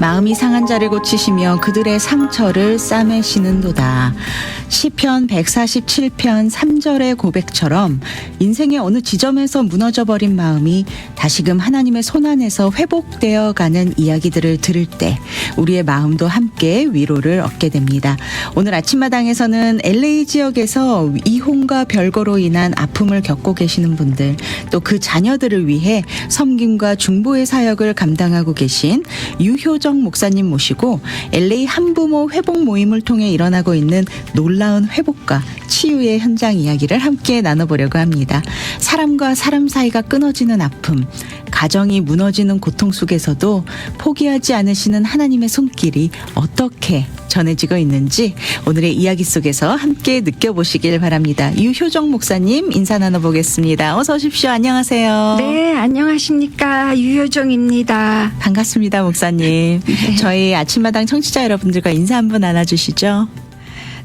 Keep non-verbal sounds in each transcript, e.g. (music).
마음이 상한 자를 고치시며 그들의 상처를 싸매시는도다. 시편 147편 3절의 고백처럼 인생의 어느 지점에서 무너져 버린 마음이 다시금 하나님의 손 안에서 회복되어 가는 이야기들을 들을 때 우리의 마음도 함께 위로를 얻게 됩니다. 오늘 아침마당에서는 LA 지역에서 이혼과 별거로 인한 아픔을 겪고 계시는 분들 또 그 자녀들을 위해 섬김과 중보의 사역을 감당하고 계신 유효 정 목사님 모시고 LA 한부모 회복 모임을 통해 일어나고 있는 놀라운 회복과 치유의 현장 이야기를 함께 나눠보려고 합니다. 사람과 사람 사이가 끊어지는 아픔, 가정이 무너지는 고통 속에서도 포기하지 않으시는 하나님의 손길이 어떻게 전해지고 있는지 오늘의 이야기 속에서 함께 느껴보시길 바랍니다. 유효정 목사님 인사 나눠보겠습니다. 어서 오십시오. 안녕하세요. 네, 안녕하십니까. 유효정입니다. 반갑습니다, 목사님. 저희 아침마당 청취자 여러분들과 인사 한번 나눠주시죠.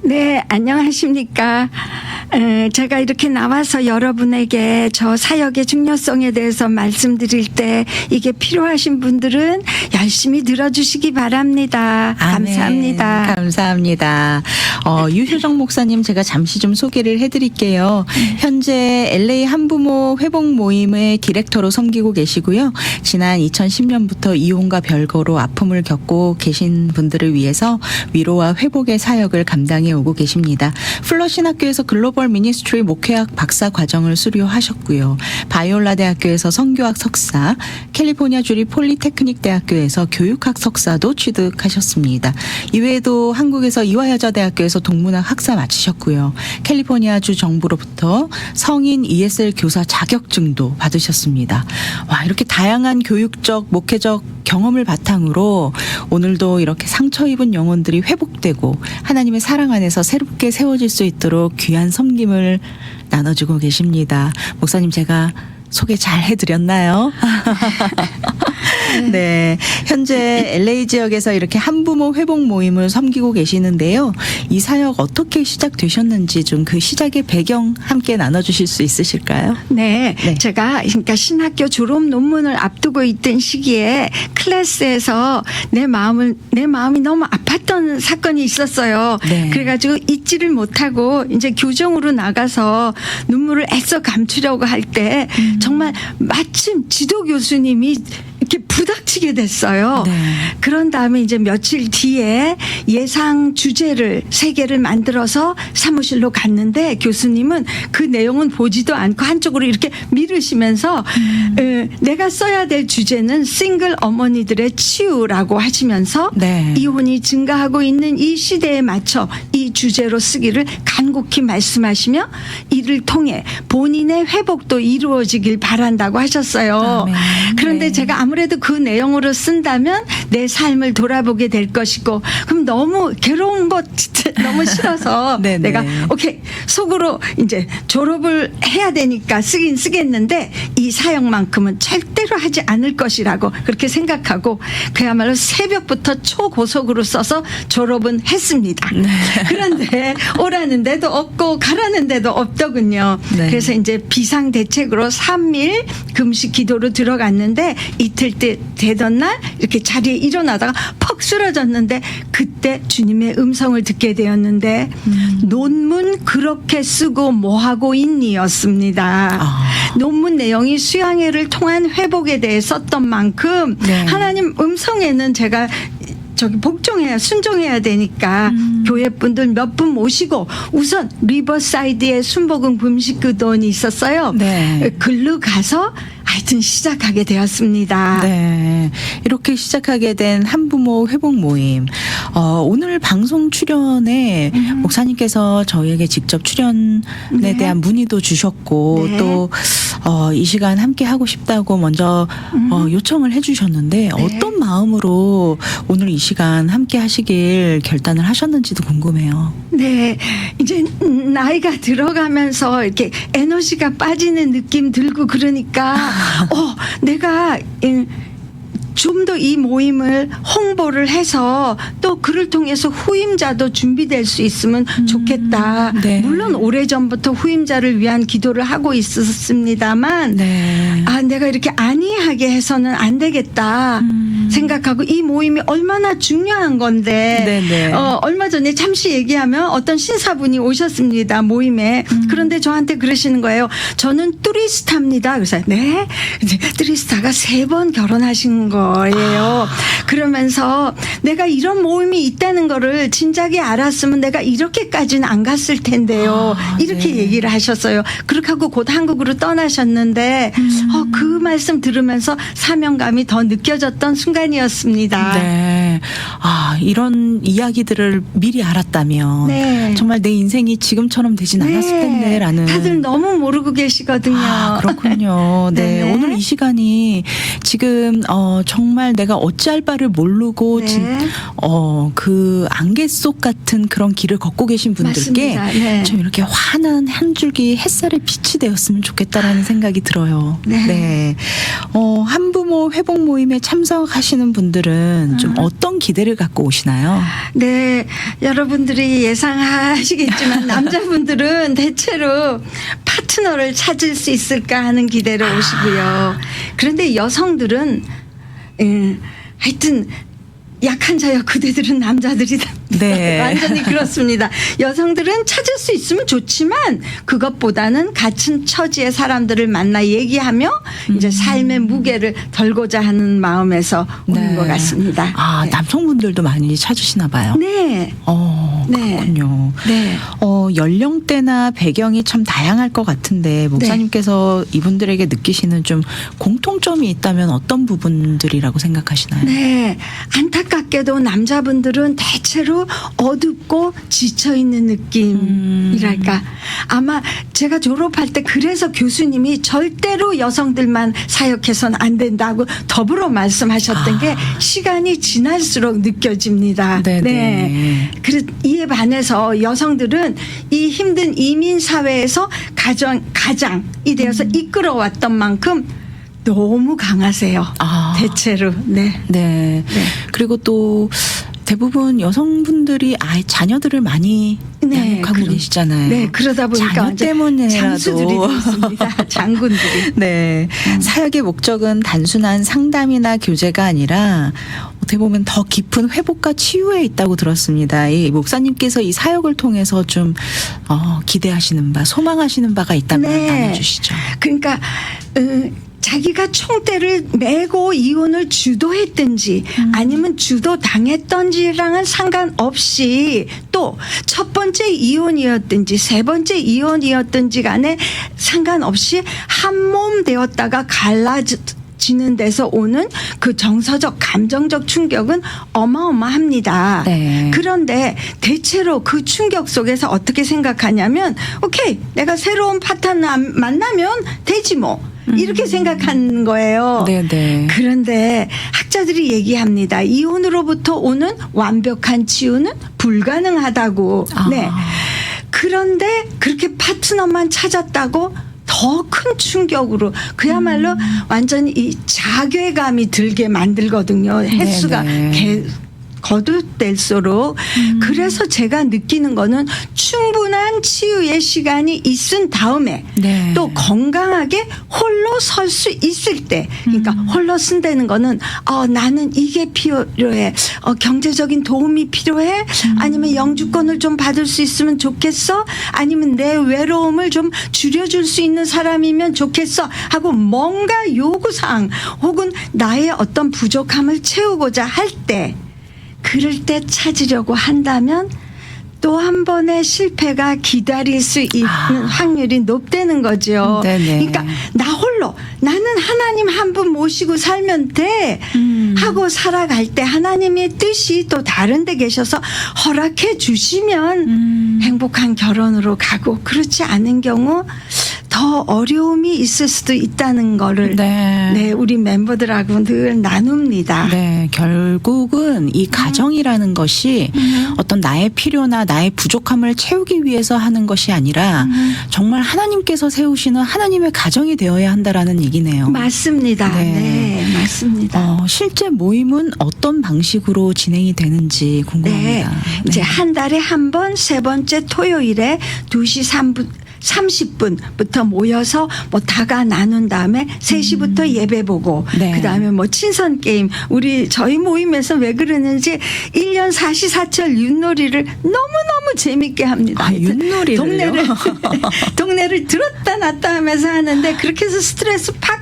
네, 안녕하십니까. 에, 제가 이렇게 나와서 여러분에게 저 사역의 중요성에 대해서 말씀드릴 때 이게 필요하신 분들은 열심히 들어주시기 바랍니다. 아멘. 감사합니다. 감사합니다. 어, 유효정 목사님 제가 잠시 좀 소개를 해드릴게요. 현재 LA 한부모 회복 모임의 디렉터로 섬기고 계시고요. 지난 2010년부터 이혼과 별거로 아픔을 겪고 계신 분들을 위해서 위로와 회복의 사역을 감당해 오고 계십니다. 플러신 학교에서 글로벌 미니스트리 목회학 박사 과정을 수료하셨고요. 바이올라 대학교에서 성교학 석사, 캘리포니아 주리 폴리테크닉 대학교에서 교육학 석사도 취득하셨습니다. 이외에도 한국에서 이화여자대학교에서 동문학 학사 마치셨고요. 캘리포니아 주 정부로부터 성인 ESL 교사 자격증도 받으셨습니다. 와, 이렇게 다양한 교육적, 목회적 경험을 바탕으로 오늘도 이렇게 상처 입은 영혼들이 회복되고 하나님의 사랑 안에 서 새롭게 세워질 수 있도록 귀한 섬김을 나눠주고 계십니다. 목사님 제가 소개 잘 해드렸나요? (laughs) 네. 현재 LA 지역에서 이렇게 한부모 회복 모임을 섬기고 계시는데요. 이 사역 어떻게 시작되셨는지 좀 그 시작의 배경 함께 나눠주실 수 있으실까요? 네, 네. 제가 그러니까 신학교 졸업 논문을 앞두고 있던 시기에 클래스에서 내 마음을 내 마음이 너무 아팠던 사건이 있었어요. 네. 그래가지고 잊지를 못하고 이제 교정으로 나가서 눈물을 애써 감추려고 할때 음. 정말 마침 지도 교수님이 이렇게 부닥치게 됐어요. 네. 그런 다음에 이제 며칠 뒤에 예상 주제를 세 개를 만들어서 사무실로 갔는데 교수님은 그 내용은 보지도 않고 한쪽으로 이렇게 미루시면서 음. 에, 내가 써야 될 주제는 싱글 어머니들의 치유라고 하시면서 네. 이혼이 증가하고 있는 이 시대에 맞춰 이 주제로 쓰기를 간곡히 말씀하시며 이를 통해 본인의 회복도 이루어지길 바란다고 하셨어요. 아멘. 그런데 네. 제가 아무래도 그 내용으로 쓴다면 내 삶을 돌아보게 될 것이고 그럼 너무 괴로운 것 (laughs) 너무 싫어서. (laughs) 내가 오케이 속으로 이제 졸업을 해야 되니까 쓰긴 쓰겠는데 이 사역만큼은 절대로 하지 않을 것이라고 그렇게 생각하고 그야말로 새벽부터 초고속으로 써서 졸업은 했습니다. 네. (laughs) 그런데 오라는 데도 없고 가라는 데도 없더군요. 네. 그래서 이제 비상 대책으로 3일 금식 기도로 들어갔는데 이틀 때 되던 날 이렇게 자리에 일어나다가 퍽 쓰러졌는데 그때 주님의 음성을 듣게 되었는데 논문 그렇게 쓰고 뭐 하고 있니였습니다. 아. 논문 내용이 수양회를 통한 회복에 대해 썼던 만큼 네. 하나님 음성에는 제가 저기 복종해야 순종해야 되니까 음. 교회 분들 몇 분 모시고 우선 리버사이드에 순복음 금식교돈이 있었어요. 네. 글로 가서 하여튼 시작하게 되었습니다. 네. 이렇게 시작하게 된 한부모 회복 모임. 어, 오늘 방송 출연에 목사님께서 저희에게 직접 출연에 네. 대한 문의도 주셨고 네. 또, 어, 이 시간 함께 하고 싶다고 먼저 어, 요청을 해주셨는데 어떤 마음으로 오늘 이 시간 함께 하시길 결단을 하셨는지도 궁금해요. 네, 이제 나이가 들어가면서 이렇게 에너지가 빠지는 느낌 들고 그러니까 (laughs) 어 내가 이, 좀 더 이 모임을 홍보를 해서 또 그를 통해서 후임자도 준비될 수 있으면 좋겠다. 네. 물론 오래 전부터 후임자를 위한 기도를 하고 있었습니다만 네. 아, 내가 이렇게 안이하게 해서는 안 되겠다 음. 생각하고 이 모임이 얼마나 중요한 건데 네네. 어, 얼마 전에 잠시 얘기하면 어떤 신사분이 오셨습니다 모임에 음. 그런데 저한테 그러시는 거예요. 저는 뚜리스타입니다. 그래서 네, 뚜리스타가 세 번 결혼하신 거 예요. 그러면서 내가 이런 모임이 있다는 거를 진작에 알았으면 내가 이렇게까지는 안 갔을 텐데요. 아, 이렇게 네. 얘기를 하셨어요. 그렇게 하고 곧 한국으로 떠나셨는데 음. 어, 그 말씀 들으면서 사명감이 더 느껴졌던 순간이었습니다. 네. 아, 이런 이야기들을 미리 알았다면 네. 정말 내 인생이 지금처럼 되진 않았을 텐데라는 다들 너무 모르고 계시거든요. 아, 그렇군요. (laughs) 네. 네네. 오늘 이 시간이 지금 어 정말 내가 어찌할 바를 모르고 네. 진, 어 그 안개 속 같은 그런 길을 걷고 계신 분들께. 네. 좀 이렇게 환한 한 줄기 햇살의 빛이 되었으면 좋겠다라는 생각이 들어요. 네. 어 한부모 회복 모임에 참석하시는 분들은 좀 아. 어떤 기대를 갖고 오시나요? 네, 여러분들이 예상하시겠지만 (laughs) 남자분들은 대체로 파트너를 찾을 수 있을까 하는 기대로 아. 오시고요. 그런데 여성들은 예, 하여튼 약한 자여 그대들은 남자들이다. 네. (laughs) 완전히 그렇습니다. 여성들은 찾을 수 있으면 좋지만 그것보다는 같은 처지의 사람들을 만나 얘기하며 이제 음. 삶의 무게를 덜고자 하는 마음에서 오는 네. 것 같습니다. 아 네. 남성분들도 많이 찾으시나 봐요. 네. 어 네. 그렇군요. 네. 어, 연령대나 배경이 참 다양할 것 같은데 목사님께서 이분들에게 느끼시는 좀 공통점이 있다면 어떤 부분들이라고 생각하시나요? 네. 안타깝게도 남자분들은 대체로 어둡고 지쳐 있는 느낌이랄까. 아마 제가 졸업할 때 그래서 교수님이 절대로 여성들만 사역해서는 안 된다고 더불어 말씀하셨던 게 시간이 지날수록 느껴집니다. 네네. 그래 이에 반해서 여성들은 이 힘든 이민 사회에서 가정 가장이 되어서 이끌어왔던 만큼 너무 강하세요. 아. 대체로 네. 네. 네. 그리고 또 대부분 여성분들이 아이 자녀들을 많이 네, 그럼- 계시잖아요. 네, 그러다 보니까 자녀 때문에라도 장수들이 있습니다. (laughs) 장군들이. 네. 사역의 목적은 단순한 상담이나 교제가 아니라 어떻게 보면 더 깊은 회복과 치유에 있다고 들었습니다. 이 목사님께서 이 사역을 통해서 좀 어, 기대하시는 바, 소망하시는 바가 있다면 네. 나눠주시죠. 그러니까 어, 자기가 총대를 메고 이혼을 주도했든지 아니면 주도 당했던지랑은 상관없이 또 첫 번째 이혼이었든지 세 번째 이혼이었든지 간에 상관없이 한 몸 되었다가 갈라지 지는 데서 오는 그 정서적 감정적 충격은 어마어마합니다. 네. 그런데 대체로 그 충격 속에서 어떻게 생각하냐면 오케이 내가 새로운 파트너 안- 만나면 되지 뭐 이렇게 생각하는 거예요. 네네. 그런데 학자들이 얘기합니다. 이혼으로부터 오는 완벽한 치유는 불가능하다고. 아. 네. 그런데 그렇게 파트너만 찾았다고 더 큰 충격으로 그야말로 음. 완전히 이 자괴감이 들게 만들거든요. 횟수가 네네. 개- 거듭될수록 음. 그래서 제가 느끼는 거는 충분한 치유의 시간이 있은 다음에 네. 또 건강하게 홀로 설 수 있을 때 그러니까 음. 홀로 쓴다는 거는 어 나는 이게 필요해 어 경제적인 도움이 필요해 음. 아니면 영주권을 좀 받을 수 있으면 좋겠어 아니면 내 외로움을 좀 줄여줄 수 있는 사람이면 좋겠어 하고 뭔가 요구사항 혹은 나의 어떤 부족함을 채우고자 할때 그럴 때 찾으려고 한다면 또 한 번의 실패가 기다릴 수 있는 아. 확률이 높다는 거죠. 네네. 그러니까 나 홀로 나는 하나님 한 분 모시고 살면 돼 음. 하고 살아갈 때 하나님의 뜻이 또 다른 데 계셔서 허락해 주시면 음. 행복한 결혼으로 가고 그렇지 않은 경우 더 어려움이 있을 수도 있다는 거를 네. 네, 우리 멤버들하고 늘 나눕니다. 네, 결국은 이 가정이라는 것이 음. 어떤 나의 필요나 나의 부족함을 채우기 위해서 하는 것이 아니라 음. 정말 하나님께서 세우시는 하나님의 가정이 되어야 한다라는 얘기네요. 맞습니다. 네. 네, 맞습니다. 어, 실제 모임은 어떤 방식으로 진행이 되는지 네. 궁금합니다. 이제 한 달에 한 번 세 번째 토요일에 2시 3분 30분부터 모여서 뭐 다가 나눈 다음에 3시부터 예배 보고 음. 네. 그다음에 뭐 친선 게임 우리 저희 모임에서 왜 그러는지 1년 사시사철 윷놀이를 너무너무 재밌게 합니다. 아, 윷놀이를요? 동네를 (laughs) 동네를 들었다 놨다 하면서 하는데 그렇게 해서 스트레스 팍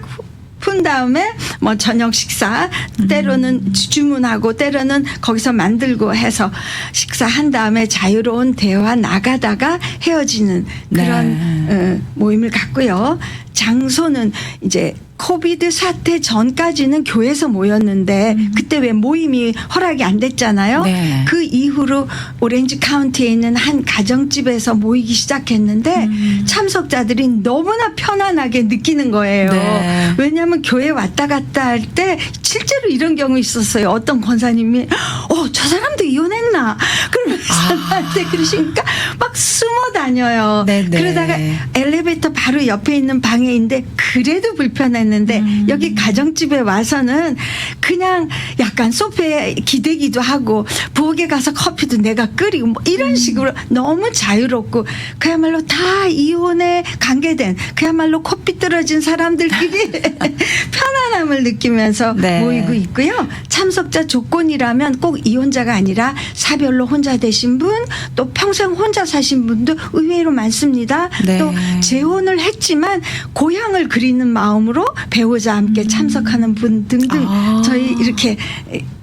푼 다음에 뭐 저녁 식사 때로는 주문하고 때로는 거기서 만들고 해서 식사한 다음에 자유로운 대화 나가다가 헤어지는 그런 네. 어, 모임을 갖고요. 장소는 이제 코비드 사태 전까지는 교회에서 모였는데 그때 왜 모임이 허락이 안 됐잖아요. 네. 그 이후로 오렌지 카운티에 있는 한 가정집에서 모이기 시작했는데 음. 참석자들이 너무나 편안하게 느끼는 거예요. 네. 왜냐하면 교회 왔다 갔다 할 때 실제로 이런 경우 있었어요. 어떤 권사님이 어 저 사람도 이혼했나 그러면서 아. 나한테 그러시니까 막 숨어 다녀요. 네네. 그러다가 엘리베이터 바로 옆에 있는 방에 있는데 그래도 불편 했는데 음. 여기 가정집에 와서는 그냥 약간 소파에 기대기도 하고 부엌에 가서 커피도 내가 끓이고 뭐 음. 이런 식으로 너무 자유롭고 그야말로 다 이혼에 관계된 그야말로 코피 떨어진 사람들끼리 (laughs) (laughs) 편안함을 느끼면서 네. 모이고 있고요. 참석자 조건이라면 꼭 이혼자가 아니라 사별로 혼자 되신 분, 또 평생 혼자 사신 분도 의외로 많습니다. 네. 또 재혼을 했지만 고향을 그리는 마음으로 배우자와 함께 참석하는 분 등등 음. 아. 저희 이렇게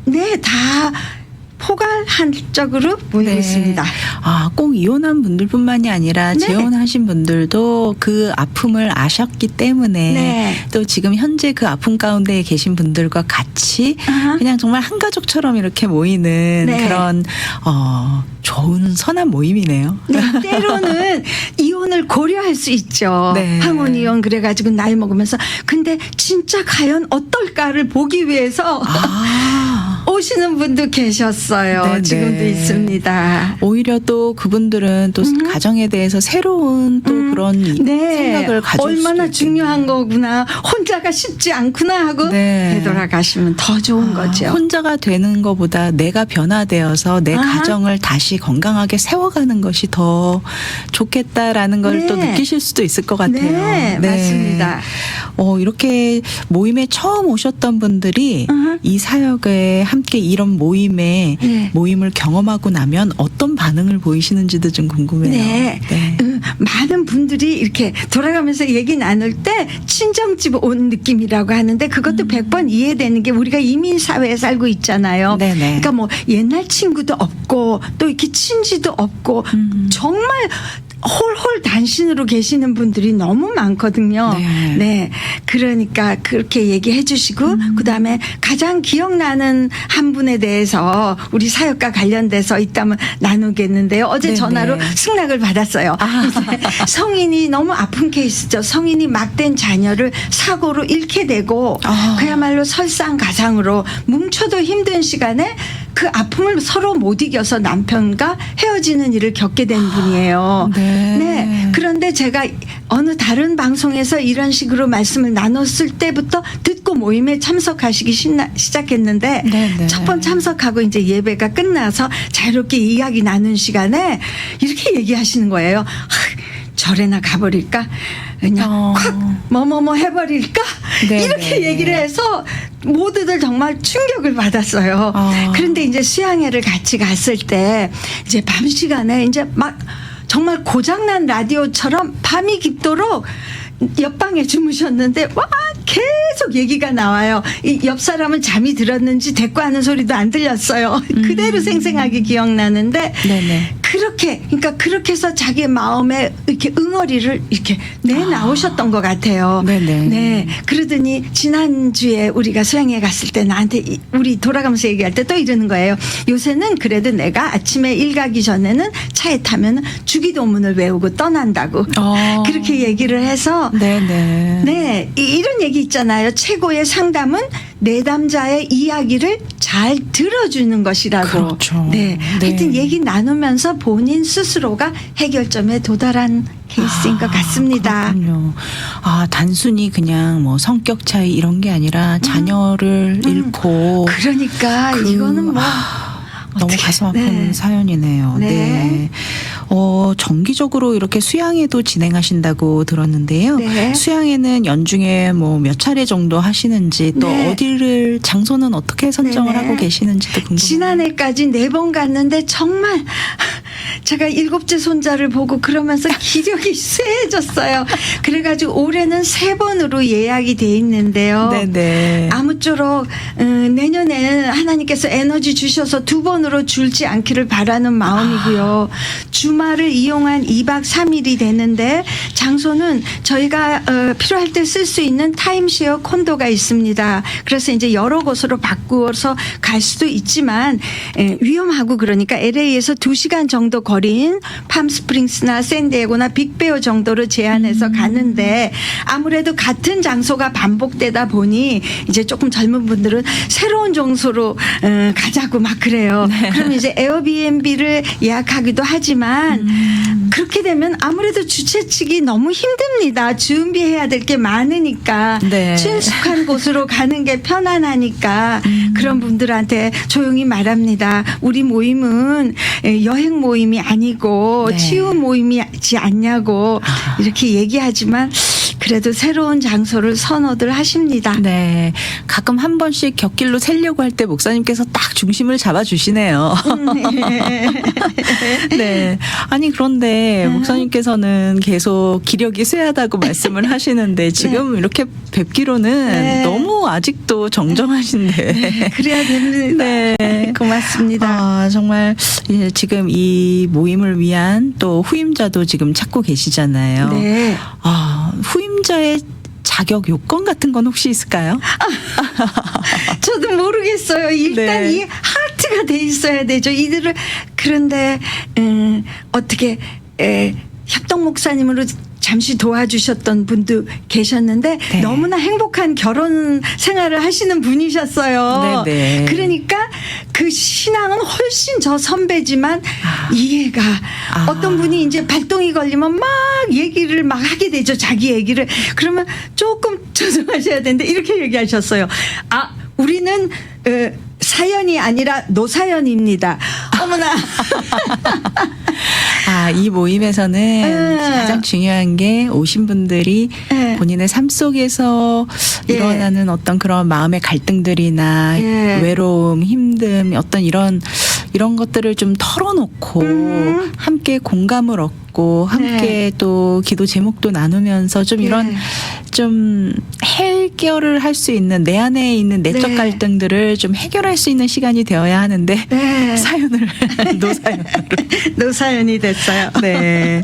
네 다 포괄한적으로 모이고 네. 있습니다. 아, 꼭 이혼한 분들뿐만이 아니라 네. 재혼하신 분들도 그 아픔을 아셨기 때문에 네. 또 지금 현재 그 아픔 가운데 계신 분들과 같이 아하. 그냥 정말 한 가족처럼 이렇게 모이는 네. 그런 어 좋은 선한 모임이네요. 네, 때로는 (laughs) 이혼을 고려할 수 있죠. 네. 항원 이혼 그래가지고 나이 먹으면서 근데 진짜 과연 어떨까를 보기 위해서 아. 오시는 분도 계셨어요. 네, 지금도 네. 있습니다. 오히려 또 그분들은 또 음. 가정에 대해서 새로운 또 음. 그런 이- 생각을 가질 얼마나 중요한. 거구나. 혼자가 쉽지 않구나 하고 네. 되돌아가시면 더 좋은 아, 거죠. 혼자가 되는 것보다 내가 변화되어서 내 아하. 가정을 다시 건강하게 세워가는 것이 더 좋겠다라는 걸또 네. 느끼실 수도 있을 것 같아요. 네, 맞습니다. 어, 이렇게 모임에 처음 오셨던 분들이 아하. 이 사역에 함께 이런 모임에 네. 모임을 경험하고 나면 어떤 반응을 보이시는지도 좀 궁금해요. 네. 음, 많은 분들이 이렇게 돌아가면서 얘기 나눌 때 친정집 온 느낌이라고 하는데 그것도 음. 100번 이해되는 게 우리가 이민 사회에 살고 있잖아요. 네네. 그러니까 뭐 옛날 친구도 없고 또 이렇게 친지도 없고 음. 정말 홀홀 단신으로 계시는 분들이 너무 많거든요. 네. 네. 그러니까 그렇게 얘기해 주시고 음. 그다음에 가장 기억나는 한 분에 대해서 우리 사역과 관련돼서 있다면 나누겠는데요. 어제 네네. 전화로 승낙을 받았어요. 아. (laughs) 성인이 너무 아픈 케이스죠. 성인이 막된 자녀를 사고로 잃게 되고 아. 그야말로 설상가상으로 뭉쳐도 힘든 시간에 그 아픔을 서로 못 이겨서 남편과 헤어지는 일을 겪게 된 분이에요. 네. 네. 그런데 제가 어느 다른 방송에서 이런 식으로 말씀을 나눴을 때부터 듣고 모임에 참석하시기 신나- 시작했는데 네네. 첫 번 참석하고 이제 예배가 끝나서 자유롭게 이야기 나눈 시간에 이렇게 얘기하시는 거예요. 하, 절에나 가버릴까? 그냥 어. 콱 뭐뭐뭐 해버릴까? 네네. 이렇게 얘기를 해서 모두들 정말 충격을 받았어요. 아. 그런데 이제 수양회를 같이 갔을 때 이제 밤 시간에 이제 막 정말 고장난 라디오처럼 밤이 깊도록 옆방에 주무셨는데 와 계속 얘기가 나와요. 이옆 사람은 잠이 들었는지 대꾸하는 소리도 안 들렸어요. (laughs) 그대로 생생하게 기억나는데 네네. 그렇게 그러니까 그렇게 해서 자기 마음에 이렇게 응어리를 이렇게 내 나오셨던 것 같아요. 네네. 네. 그러더니 지난주에 우리가 수양회 갔을 때 나한테 이- 우리 돌아가면서 얘기할 때 또 이러는 거예요. 요새는 그래도 내가 아침에 일 가기 전에는 차에 타면 주기도문을 외우고 떠난다고. 어. (laughs) 그렇게 얘기를 해서 네네. 네, 이- 이런 얘기 있잖아요. 최고의 상담은 내담자의 이야기를 잘 들어주는 것이라고. 그렇죠. 네. 네. 하여튼 얘기 나누면서 본인 스스로가 해결점에 도달한 케이스인 것 같습니다. 아, 그렇군요. 아, 단순히 그냥 뭐 성격 차이 이런 게 아니라 자녀를 음. 잃고 그러니까 그- 이거는 뭐 너무 어떻게- 가슴 아픈 네. 사연이네요. 네. 네. 어, 정기적으로 이렇게 수양회도 진행하신다고 들었는데요. 네. 수양회는 연중에 뭐 몇 차례 정도 하시는지 또 네. 어디를 장소는 어떻게 선정을 네네. 하고 계시는지도 궁금해요. 지난해까지 네 번 갔는데 정말 제가 일곱째 손자를 보고 그러면서 (laughs) 기력이 쇠해졌어요. 그래가지고 올해는 세 번으로 예약이 돼 있는데요. 네네. 아무쪼록 음, 내년에 하나님께서 에너지 주셔서 두 번으로 줄지 않기를 바라는 마음이고요. 주말을 이용한 2박 3일이 되는데 장소는 저희가 어, 필요할 때 쓸 수 있는 타임쉐어 콘도가 있습니다. 그래서 이제 여러 곳으로 바꾸어서 갈 수도 있지만 에, 위험하고 그러니까 LA에서 2시간 정도 거리인 팜스프링스나 샌디에고나 빅베어 정도로 제한해서 가는데 아무래도 같은 장소가 반복되다 보니 이제 조금 젊은 분들은 새로운 장소로 어, 가자고 막 그래요. 그럼 이제 에어비앤비를 예약하기도 하지만 그렇게 되면 아무래도 주최 측이 너무 힘듭니다. 준비해야 될 게 많으니까 네. 친숙한 (laughs) 곳으로 가는 게 편안하니까 그런 분들한테 조용히 말합니다. 우리 모임은 에, 여행 모임이 아니고 네. 치유 모임이지 않냐고 이렇게 얘기하지만 그래도 새로운 장소를 선호들 하십니다. 네. 가끔 한 번씩 곁길로 새려고 할 때 목사님께서 딱 중심을 잡아주시네요. (laughs) 네. 아니, 그런데 목사님께서는 계속 기력이 쇠하다고 말씀을 (laughs) 하시는데 지금 이렇게 뵙기로는 네. 너무 아직도 정정하신데. 그래야 됩니다. 네. (laughs) 고맙습니다. 아, 정말 이제 지금 이 모임을 위한 또 후임자도 지금 찾고 계시잖아요. 네. 아, 후임 자의 자격 요건 같은 건 혹시 있을까요? 저도 모르겠어요. 일단 네. 이 하트가 돼 있어야 되죠. 이들을 그런데 음, 어떻게 에, 협동 목사님으로 잠시 도와주셨던 분도 계셨는데 네. 너무나 행복한 결혼 생활을 하시는 분이셨어요. 네, 네. 그러니까 그 신앙은 훨씬 저 선배지만 이해가 아. 어떤 분이 이제 발동이 걸리면 막 얘기를 막 하게 되죠. 자기 얘기를. 그러면 조금 (laughs) 조정하셔야 되는데 이렇게 얘기하셨어요. 아, 우리는 어, 사연이 아니라 노사연입니다. 어머나. (laughs) 아, 이 모임에서는 음. 가장 중요한 게 오신 분들이 네. 본인의 삶 속에서 예. 일어나는 어떤 그런 마음의 갈등들이나 예. 외로움, 힘듦, 어떤 이런 이런 것들을 좀 털어놓고 음. 함께 공감을 얻고 함께 네. 또 기도 제목도 나누면서 좀 이런 예. 좀 해결을 할 수 있는 내 안에 있는 내적 네. 갈등들을 좀 해결할 수 있는 시간이 되어야 하는데 네. (laughs) 사연을 (laughs) 노사연으로 노사연이 됐어요. (laughs) 네.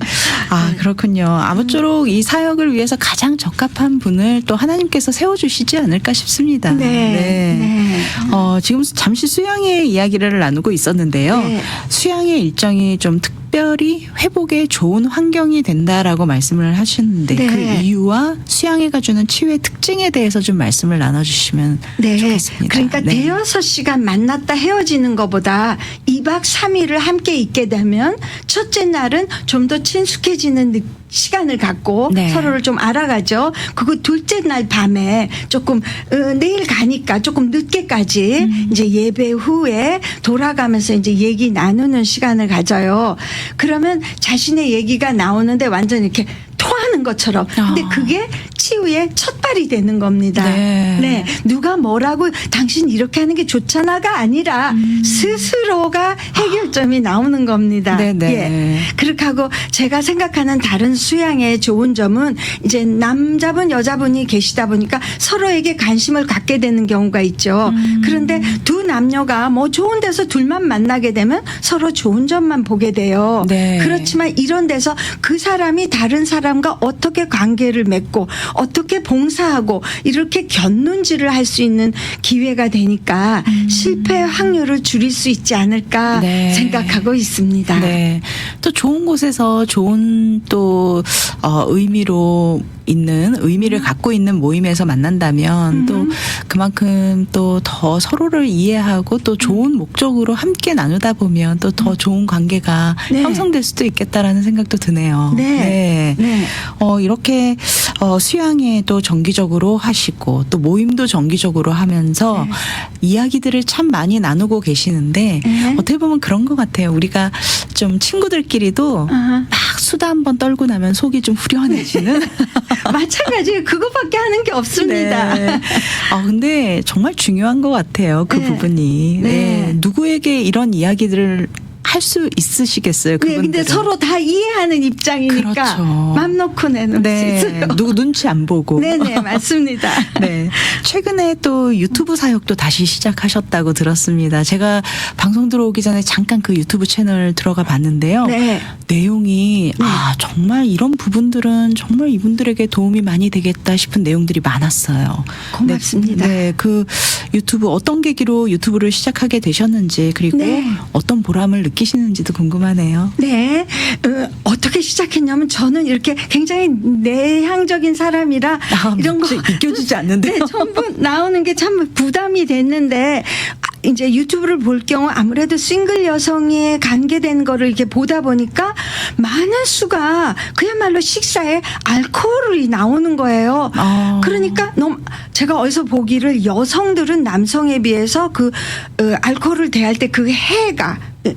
아, 그렇군요. 아무쪼록 이 사역을 위해서 가장 적합한 분을 또 하나님께서 세워 주시지 않을까 싶습니다. 네. 네. 어, 지금 잠시 수양의 이야기를 나누고 있었는데 요. 네. 수양의 일정이 좀 특 별히 회복에 좋은 환경이 된다라고 말씀을 하셨는데 네. 그 이유와 수양회가 주는 치유의 특징에 대해서 좀 말씀을 나눠주시면 네. 좋겠습니다. 그러니까 네. 대여섯 시간 만났다 헤어지는 것보다 2박 3일을 함께 있게 되면 첫째 날은 좀 더 친숙해지는 느- 시간을 갖고 네. 서로를 좀 알아가죠. 그리고 둘째 날 밤에 조금 어, 내일 가니까 조금 늦게까지 음. 이제 예배 후에 돌아가면서 이제 얘기 나누는 시간을 가져요. 그러면 자신의 얘기가 나오는데 완전 이렇게 토 하는 것처럼. 근데 아. 그게 치유의 첫발이 되는 겁니다. 네. 네. 누가 뭐라고 당신 이렇게 하는 게 좋잖아가 아니라 음. 스스로가 해결점이 나오는 겁니다. 네네. 예. 그렇게 하고 제가 생각하는 다른 수양의 좋은 점은 이제 남자분 여자분이 계시다 보니까 서로에게 관심을 갖게 되는 경우가 있죠. 음. 그런데 두 남녀가 뭐 좋은 데서 둘만 만나게 되면 서로 좋은 점만 보게 돼요. 네. 그렇지만 이런 데서 그 사람이 다른 사람과 어떻게 관계를 맺고 어떻게 봉사하고 이렇게 곁눈질을 할수 있는 기회가 되니까 실패 확률을 줄일 수 있지 않을까 음. 네. 생각하고 있습니다. 네. 또 좋은 곳에서 좋은 또 어, 의미로 있는 의미를 갖고 있는 모임에서 만난다면 음. 또 그만큼 또 더 서로를 이해하고 또 좋은 목적으로 함께 나누다 보면 또 더 좋은 관계가 음. 네. 형성될 수도 있겠다라는 생각도 드네요. 네. 네. 어, 이렇게 어, 수양회도 정기적으로 하시고 또 모임도 정기적으로 하면서 네. 이야기들을 참 많이 나누고 계시는데 네. 어떻게 보면 그런 것 같아요. 우리가 좀 친구들끼리도 아하. 막 수다 한번 떨고 나면 속이 좀 후련해지는. (laughs) 마찬가지예요. 그거밖에 하는 게 없습니다. 네. 아 근데 정말 중요한 것 같아요. 그 네. 부분이. 네. 네. 누구에게 이런 이야기들을 할 수 있으시겠어요. 네, 그분들은. 근데 서로 다 이해하는 입장이니까 그렇죠. 맘 놓고 내놓을 수 네. 있어요. 누구 눈치 안 보고. 네네 맞습니다. (laughs) 네. 최근에 또 유튜브 사역도 다시 시작하셨다고 들었습니다. 제가 방송 들어오기 전에 잠깐 그 유튜브 채널 들어가 봤는데요. 네. 내용이 아 정말 이런 부분들은 정말 이분들에게 도움이 많이 되겠다 싶은 내용들이 많았어요. 고맙습니다. 네, 네, 그 유튜브 어떤 계기로 유튜브를 시작하게 되셨는지 그리고 네. 어떤 보람을 느끼 시는지도 궁금하네요. 네, 어, 떻게 시작했냐면 저는 이렇게 굉장히 내향적인 사람이라 아, 이런 거 믿지- 믿겨지지 않는데요. 네, 전부 나오는 게 참 부담이 됐는데 아, 이제 유튜브를 볼 경우 아무래도 싱글 여성에 관계된 거를 이렇게 보다 보니까 많은 수가 그야말로 식사에 알코올이 나오는 거예요. 아. 그러니까 너무 제가 어디서 보기를 여성들은 남성에 비해서 그 어, 알코올을 대할 때 그 해가 어,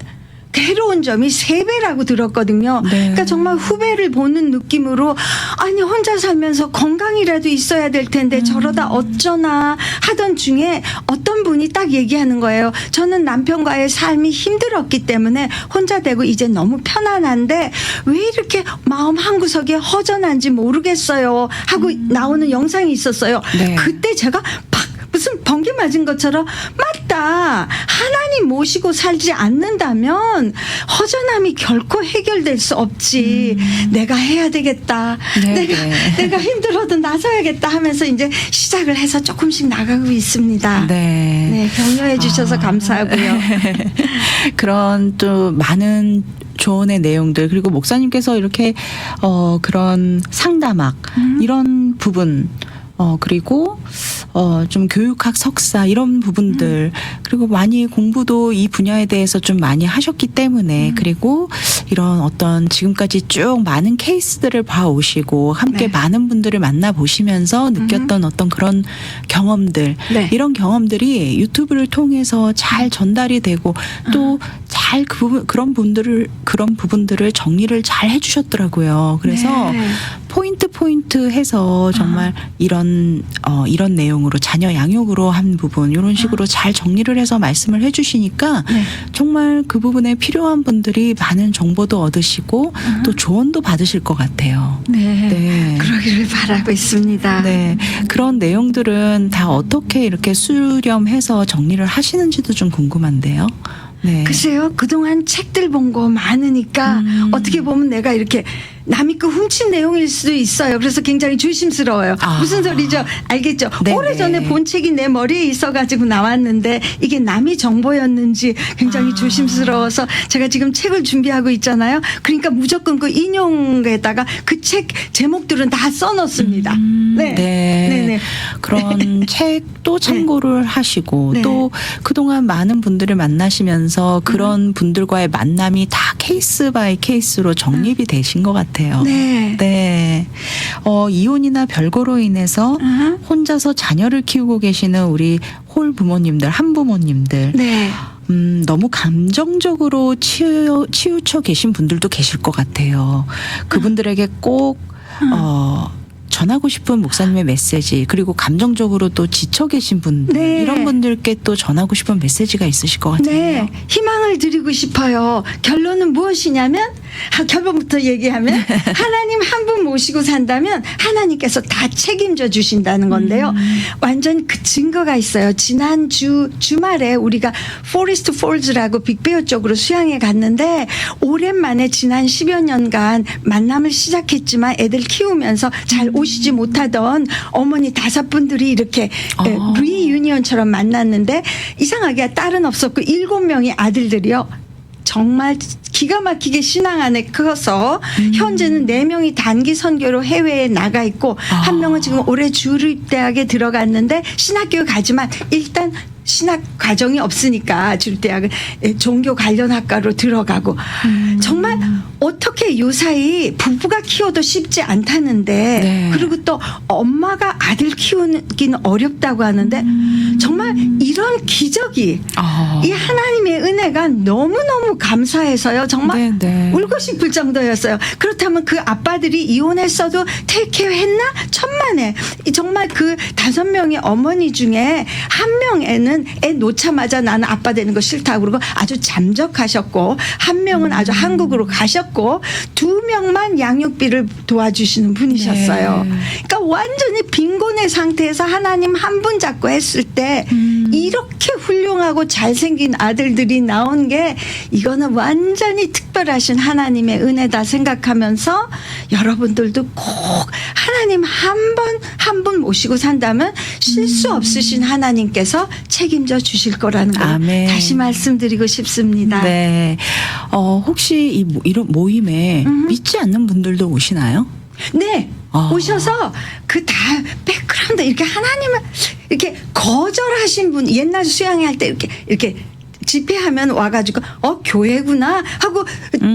해로운 점이 세 배라고 들었거든요. 네. 그러니까 정말 후배를 보는 느낌으로 아니 혼자 살면서 건강이라도 있어야 될 텐데 저러다 어쩌나 하던 중에 어떤 분이 딱 얘기하는 거예요. 저는 남편과의 삶이 힘들었기 때문에 혼자 되고 이제 너무 편안한데 왜 이렇게 마음 한 구석에 허전한지 모르겠어요. 하고 나오는 영상이 있었어요. 네. 그때 제가 팍 무슨 번개 맞은 것처럼 맞다 하나님 모시고 살지 않는다면 허전함이 결코 해결될 수 없지 내가 해야 되겠다 네, 내가 네. (laughs) 내가 힘들어도 나서야겠다 하면서 이제 시작을 해서 조금씩 나가고 있습니다. 네. 네, 격려해 주셔서 아. 감사하고요. (laughs) 그런 또 많은 조언의 내용들 그리고 목사님께서 이렇게 어 그런 상담학 음. 이런 부분 어 그리고 어 좀 교육학 석사 이런 부분들 그리고 많이 공부도 이 분야에 대해서 좀 많이 하셨기 때문에 음. 그리고 이런 어떤 지금까지 쭉 많은 케이스들을 봐 오시고 함께 네. 많은 분들을 만나 보시면서 느꼈던 어떤 그런 경험들 네. 이런 경험들이 유튜브를 통해서 잘 전달이 되고 또잘그 부분 그런 분들을 그런 부분들을 정리를 잘 해주셨더라고요. 그래서 네. 포인트 포인트 해서 정말 이런 어 이런 내용으로 자녀 양육으로 한 부분 이런 식으로 잘 정리를 해서 말씀을 해주시니까 네. 정말 그 부분에 필요한 분들이 많은 정보도 얻으시고 또 조언도 받으실 것 같아요. 네. 네. 그러기를 바라고 있습니다. 네. 그런 내용들은 다 어떻게 이렇게 수렴해서 정리를 하시는지도 좀 궁금한데요. 네. 글쎄요, 그동안 책들 본 거 많으니까 음. 어떻게 보면 내가 이렇게 남이 거 훔친 내용일 수도 있어요. 그래서 굉장히 조심스러워요. 아. 무슨 소리죠? 알겠죠? 네네. 오래전에 본 책이 내 머리에 있어가지고 나왔는데 이게 남이 정보였는지 굉장히 아. 조심스러워서 제가 지금 책을 준비하고 있잖아요. 그러니까 무조건 그 인용에다가 그 책 제목들은 다 써놓습니다. 음, 네. 네. 네네. 그런 (laughs) 책도 참고를 하시고 네. 또 그동안 많은 분들을 만나시면서 그런 분들과의 만남이 다 케이스 바이 케이스로 정립이 되신 것 같아요. 네. 네. 어, 이혼이나 별거로 인해서 아, 혼자서 자녀를 키우고 계시는 우리 홀 부모님들, 한 부모님들. 네. 음, 너무 감정적으로 치유, 치우쳐 계신 분들도 계실 것 같아요. 그분들에게 꼭, 어, 전하고 싶은 목사님의 메시지, 그리고 감정적으로 또 지쳐 계신 분들, 네. 이런 분들께 또 전하고 싶은 메시지가 있으실 것 같아요. 네, 희망을 드리고 싶어요. 결론은 무엇이냐면 하- 결론부터 얘기하면 (laughs) 하나님 한 분 모시고 산다면 하나님께서 다 책임져 주신다는 건데요. 완전 그 증거가 있어요. 지난 주 주말에 우리가 포리스트 폴즈라고 빅베어 쪽으로 수양에 갔는데 오랜만에 지난 10여 년간 만남을 시작했지만 애들 키우면서 잘 오시지 못하던 어머니 다섯 분들이 이렇게 어. 리유니언처럼 만났는데 이상하게 딸은 없었고 일곱 명의 아들들이요. 정말 기가 막히게 신앙 안에 커서 현재는 네 명이 단기 선교로 해외에 나가 있고 한 명은 지금 올해 주립대학에 들어갔는데 신학교에 가지만 일단 신학 과정이 없으니까 주립대학은 종교 관련 학과로 들어가고. 정말 어떻게 요 사이 부부가 키워도 쉽지 않다는데 네. 그리고 또 엄마가 아들 키우기는 어렵다고 하는데 정말 이런 기적이 아. 이 하나님 의 은혜가 너무너무 감사해서요. 정말 네, 네. 울고 싶을 정도였어요. 그렇다면 그 아빠들이 이혼했어도 테이크케어 했나? 천만에. 이 정말 그 다섯 명의 어머니 중에 한 명에는 애 놓자마자 나는 아빠 되는 거 싫다고 그러고 아주 잠적하셨고 한 명은 아주 음. 한국으로 가셨고 두 명만 양육비를 도와주시는 분이셨어요. 네. 그러니까 완전히 빈곤의 상태에서 하나님 한 분 잡고 했을 때 음. 이렇게 훌륭하고 잘생긴 아들들이 나온 게 이거는 완전히 특별하신 하나님의 은혜다 생각하면서 여러분들도 꼭 하나님 한 번 한 분 모시고 산다면 실수 없으신 하나님께서 책임져 주실 거라는 걸 아멘. 다시 말씀드리고 싶습니다. 네. 어, 혹시 이 모- 이런 모임에 음. 믿지 않는 분들도 오시나요? 네. 아. 오셔서 그 다 백그라운드 이렇게 하나님을 이렇게 거절하신 분 옛날 수양회 할 때 이렇게 이렇게 집회하면 와가지고 어 교회구나 하고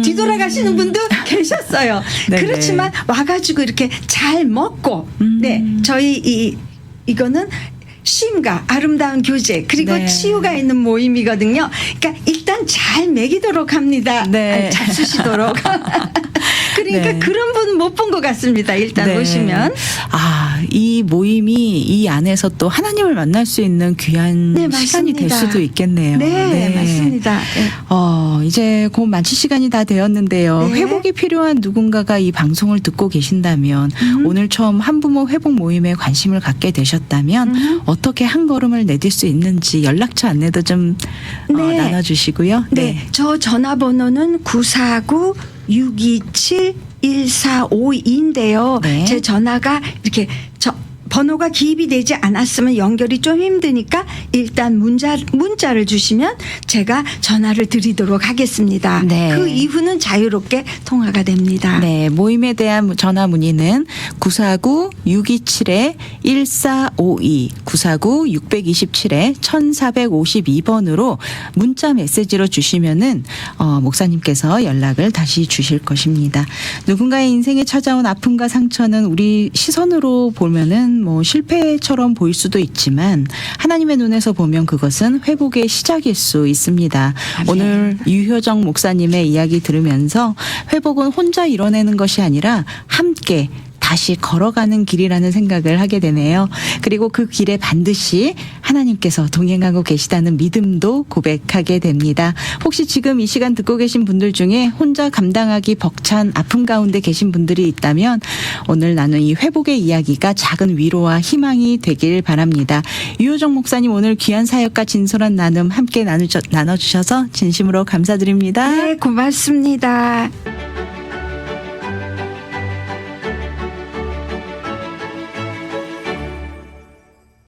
뒤돌아가시는 분도 (laughs) 계셨어요. 음. 그렇지만 와가지고 이렇게 잘 먹고 음. 네 저희 이 이거는 쉼과 아름다운 교제 그리고 네. 치유가 있는 모임이거든요. 그러니까 일단 잘 먹이도록 합니다. 네. 아니, 잘 쓰시도록. (laughs) 그러니까 네. 그런 분 못 본 것 같습니다. 일단 네. 오시면. 아, 이 모임이 이 안에서 또 하나님을 만날 수 있는 귀한 네, 시간이 될 맞습니다. 수도 있겠네요. 네, 맞습니다. 네. 어, 이제 곧 마칠 시간이 다 되었는데요. 네. 회복이 필요한 누군가가 이 방송을 듣고 계신다면 음. 오늘 처음 한부모 회복 모임에 관심을 갖게 되셨다면 음. 어떻게 한 걸음을 내딜 수 있는지 연락처 안내도 좀 어, 네. 나눠주시고요. 네. 저 전화번호는 949 627 1452인데요. 네. 제 전화가 이렇게 저 번호가 기입이 되지 않았으면 연결이 좀 힘드니까 일단 문자 문자를 주시면 제가 전화를 드리도록 하겠습니다. 네. 그 이후는 자유롭게 통화가 됩니다. 네, 모임에 대한 전화 문의는 949-627-1452, 949-627-1452번으로 문자 메시지로 주시면은, 어, 목사님께서 연락을 다시 주실 것입니다. 누군가의 인생에 찾아온 아픔과 상처는 우리 시선으로 보면은 뭐 실패처럼 보일 수도 있지만 하나님의 눈에서 보면 그것은 회복의 시작일 수 있습니다. 오늘 유효정 목사님의 이야기 들으면서 회복은 혼자 이뤄내는 것이 아니라 함께 다시 걸어가는 길이라는 생각을 하게 되네요. 그리고 그 길에 반드시 하나님께서 동행하고 계시다는 믿음도 고백하게 됩니다. 혹시 지금 이 시간 듣고 계신 분들 중에 혼자 감당하기 벅찬 아픔 가운데 계신 분들이 있다면 오늘 나눈 이 회복의 이야기가 작은 위로와 희망이 되길 바랍니다. 유효정 목사님 오늘 귀한 사역과 진솔한 나눔 함께 나누, 나눠주셔서 진심으로 감사드립니다. 네, 고맙습니다.